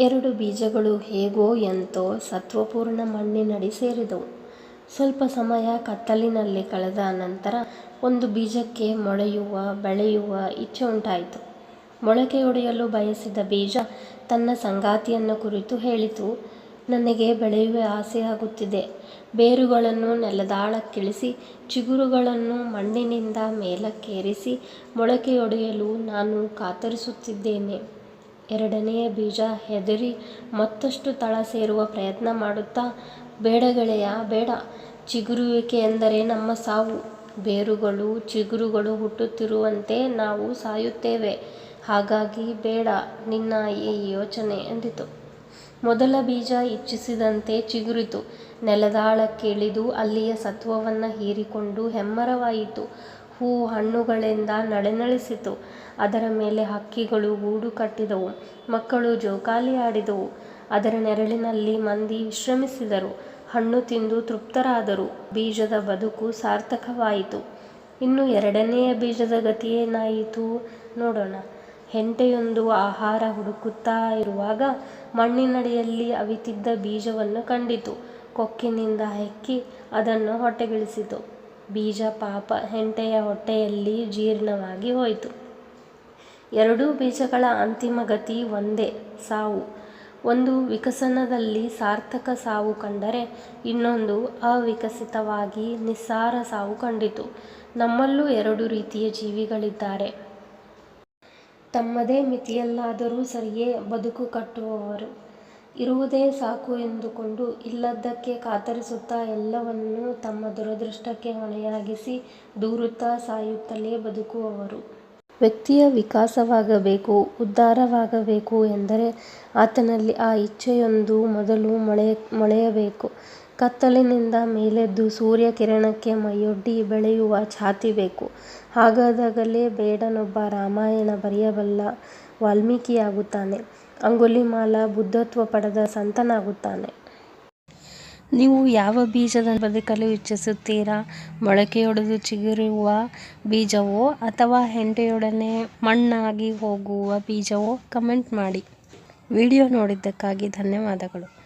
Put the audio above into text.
ಎರಡು ಬೀಜಗಳು ಹೇಗೋ ಎಂತೋ ಸತ್ವಪೂರ್ಣ ಮಣ್ಣಿನಡಿ ಸೇರಿದವು. ಸ್ವಲ್ಪ ಸಮಯ ಕತ್ತಲಿನಲ್ಲಿ ಕಳೆದ ನಂತರ ಒಂದು ಬೀಜಕ್ಕೆ ಮೊಳೆಯುವ, ಬೆಳೆಯುವ ಇಚ್ಛೆ ಉಂಟಾಯಿತು. ಮೊಳಕೆಯೊಡೆಯಲು ಬಯಸಿದ ಬೀಜ ತನ್ನ ಸಂಗಾತಿಯನ್ನು ಕುರಿತು ಹೇಳಿತು ನನಗೆ ಬೆಳೆಯುವ ಆಸೆಯಾಗುತ್ತಿದೆ. ಬೇರುಗಳನ್ನು ನೆಲದಾಳಕ್ಕಿಳಿಸಿ, ಚಿಗುರುಗಳನ್ನು ಮಣ್ಣಿನಿಂದ ಮೇಲಕ್ಕೇರಿಸಿ ಮೊಳಕೆಯೊಡೆಯಲು ನಾನು ಕಾತರಿಸುತ್ತಿದ್ದೇನೆ. ಎರಡನೆಯ ಬೀಜ ಹೆದರಿ ಮತ್ತಷ್ಟು ತಳ ಸೇರುವ ಪ್ರಯತ್ನ ಮಾಡುತ್ತಾ ಬೇಡ ಗೆಳೆಯ ಬೇಡ. ಚಿಗುರುವಿಕೆಯೆಂದರೆ ನಮ್ಮ ಸಾವು. ಬೇರುಗಳು, ಚಿಗುರುಗಳು ಹುಟ್ಟುತ್ತಿರುವಂತೆ ನಾವು ಸಾಯುತ್ತೇವೆ. ಹಾಗಾಗಿ ಬೇಡ ನಿನ್ನ ಈ ಯೋಚನೆ ಎಂದಿತು. ಮೊದಲ ಬೀಜ ಇಚ್ಛಿಸಿದಂತೆ ಚಿಗುರಿತು. ನೆಲದಾಳಕ್ಕಿಳಿದು ಅಲ್ಲಿಯ ಸತ್ವವನ್ನು ಹೀರಿಕೊಂಡು ಹೆಮ್ಮರವಾಯಿತು. ಹೂ ಹಣ್ಣುಗಳಿಂದ ನಳನಳಿಸಿತು. ಅದರ ಮೇಲೆ ಹಕ್ಕಿಗಳು ಗೂಡು ಕಟ್ಟಿದವು. ಮಕ್ಕಳು ಜೋಕಾಲಿ ಆಡಿದವು. ಅದರ ನೆರಳಿನಲ್ಲಿ ಮಂದಿ ವಿಶ್ರಮಿಸಿದರು. ಹಣ್ಣು ತಿಂದು ತೃಪ್ತರಾದರು. ಬೀಜದ ಬದುಕು ಸಾರ್ಥಕವಾಯಿತು. ಇನ್ನು ಎರಡನೆಯ ಬೀಜದ ಗತಿಯೇನಾಯಿತು ನೋಡೋಣ. ಹೆಂಟೆಯೊಂದು ಆಹಾರ ಹುಡುಕುತ್ತಾ ಇರುವಾಗ ಮಣ್ಣಿನಡಿಯಲ್ಲಿ ಅವಿತಿದ್ದ ಬೀಜವನ್ನು ಕಂಡಿತು. ಕೊಕ್ಕಿನಿಂದ ಹೆಕ್ಕಿ ಅದನ್ನು ಹೊಟ್ಟೆಗಿಳಿಸಿತು. ಬೀಜ, ಪಾಪ, ಹೆಂಟೆಯ ಹೊಟ್ಟೆಯಲ್ಲಿ ಜೀರ್ಣವಾಗಿ ಹೋಯಿತು. ಎರಡೂ ಬೀಜಗಳ ಅಂತಿಮ ಗತಿ ಒಂದೇ, ಸಾವು. ಒಂದು ವಿಕಸನದಲ್ಲಿ ಸಾರ್ಥಕ ಸಾವು ಕಂಡರೆ ಇನ್ನೊಂದು ಅವಿಕಸಿತವಾಗಿ ನಿಸ್ಸಾರ ಸಾವು ಕಂಡಿತು. ನಮ್ಮಲ್ಲೂ ಎರಡು ರೀತಿಯ ಜೀವಿಗಳಿದ್ದಾರೆ. ತಮ್ಮದೇ ಮಿತಿಯಲ್ಲಾದರೂ ಸರಿಯೇ ಬದುಕು ಕಟ್ಟುವವರು. ಇರುವುದೇ ಸಾಕು ಎಂದುಕೊಂಡು ಇಲ್ಲದ್ದಕ್ಕೆ ಕಾತರಿಸುತ್ತಾ ಎಲ್ಲವನ್ನೂ ತಮ್ಮ ದುರದೃಷ್ಟಕ್ಕೆ ಹೊಣೆಯಾಗಿಸಿ ದೂರುತ್ತಾ ಸಾಯುತ್ತಲೇ ಬದುಕುವವರು. ವ್ಯಕ್ತಿಯ ವಿಕಾಸವಾಗಬೇಕು, ಉದ್ಧಾರವಾಗಬೇಕು ಎಂದರೆ ಆತನಲ್ಲಿ ಆ ಇಚ್ಛೆಯೊಂದು ಮೊದಲು ಮೊಳೆಯಬೇಕು. ಕತ್ತಲಿನಿಂದ ಮೇಲೆದ್ದು ಸೂರ್ಯ ಕಿರಣಕ್ಕೆ ಮೈಯೊಡ್ಡಿ ಬೆಳೆಯುವ ಛಾತಿ ಬೇಕು. ಹಾಗಾದಾಗಲೇ ಬೇಡನೊಬ್ಬ ರಾಮಾಯಣ ಬರೆಯಬಲ್ಲ ವಾಲ್ಮೀಕಿಯಾಗುತ್ತಾನೆ. ಅಂಗುಲಿಮಾಲ ಬುದ್ಧತ್ವ ಪಡೆದ ಸಂತನಾಗುತ್ತಾನೆ. ನೀವು ಯಾವ ಬೀಜದ ಬದುಕಲು ಇಚ್ಛಿಸುತ್ತೀರಾ? ಮೊಳಕೆಯೊಡೆದು ಚಿಗುರುವ ಬೀಜವೋ ಅಥವಾ ಹೆಂಡೆಯೊಡನೆ ಮಣ್ಣಾಗಿ ಹೋಗುವ ಬೀಜವೋ? ಕಮೆಂಟ್ ಮಾಡಿ. ವಿಡಿಯೋ ನೋಡಿದ್ದಕ್ಕಾಗಿ ಧನ್ಯವಾದಗಳು.